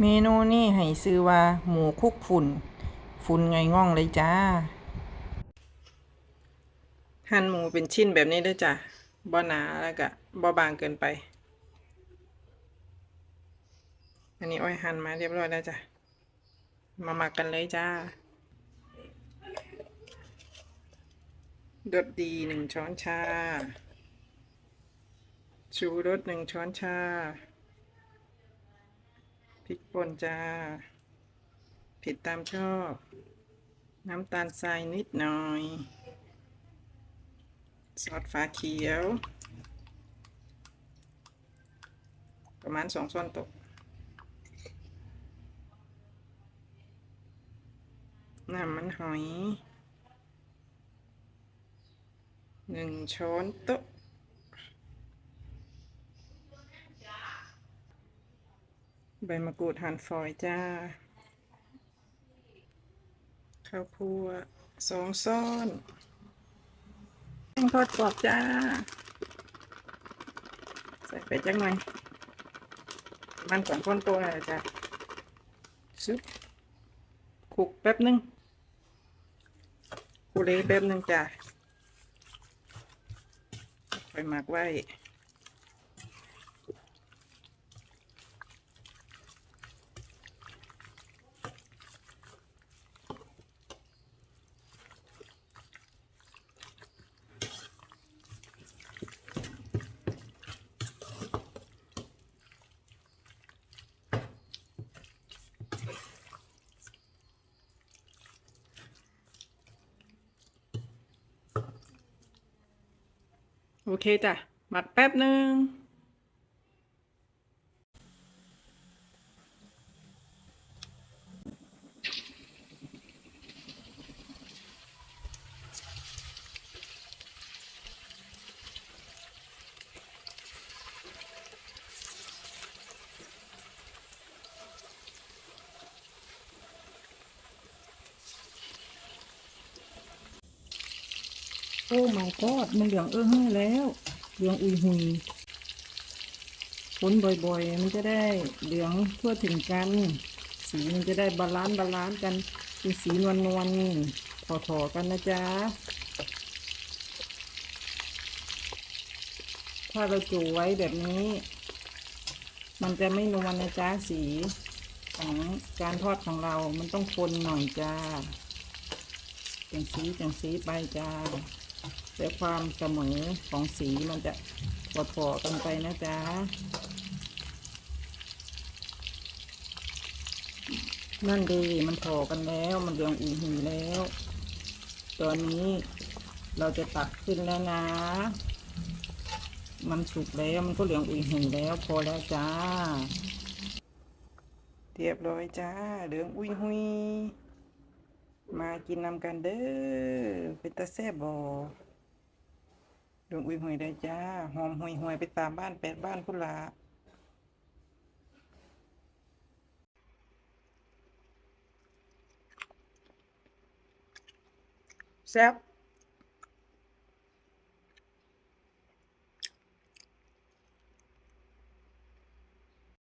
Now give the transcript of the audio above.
เมนูนี่ให้ซื้อว่า หมูคุกฝุ่น ฝุ่นไงง่องเลยจ้า หั่นหมูเป็นชิ้นแบบนี้ด้วยจ้ะบ่หนาแล้วก็บ่บางเกินไป อันนี้อ้อยหั่นมาเรียบร้อยแล้วจ้ะ มาหมักกันเลยจ้ารสดีหนึ่งช้อนชา ชูรสหนึ่งช้อนชา พริกป่นจ้าเผ็ดตามชอบ น้ำตาลทรายนิดหน่อย ซอสฟ้าเขียว ประมาณสองช้อนโต๊ะน้ำมันหอยหนึ่งช้อนโต๊ะ ใบมะกรูดหั่นฝอยจ้า ข้าวคั่วสองซ้อนแป้งทอดกรอบจ้า ใส่ไปจังหน่อย มันก่อนพ้นตัวน่อยจ้ะซึบคลุกแป๊บนึงกูเลยแป๊บนึงจ้ะไปหมักไว้ โอเคจ้ะหมักแป๊บหนึ่ง โอ้ my god มันเหลืองเออเฮ้แล้วเหลืองอุยหุยฝนบ่อยๆ มันจะได้เหลืองทั่วถึงกัน สีมันจะได้บาลานซ์บาลานซ์กันเป็นสีนวลนวลๆถอๆกันนะจ๊ะถ้าเราจูไว้แบบนี้ มันจะไม่นวลนะจ๊ะสีของการทอดของเรา มันต้องคนหน่อยจ้าจังสีจังสีไปจ้า แต่ความเสมอของสีมันจะพอพอๆกันไปนะจ๊ะนั่นดีมันพอกันแล้ว มันเหลืองอุ่นหูแล้ว ตอนนี้เราจะตักขึ้นแล้วนะ มันสุกแล้วมันก็เหลืองอุ่นหูแล้ว พอแล้วจ้า เรียบร้อยจ้าเหลืองอุ้ยหุยมากินนำกันเด้อเป็นตาแซ่บบอ ดวงอุ้ยหวยได้จ้า หอมหวยหวยไปตามบ้านแปดบ้านพุ่นละแซ่บ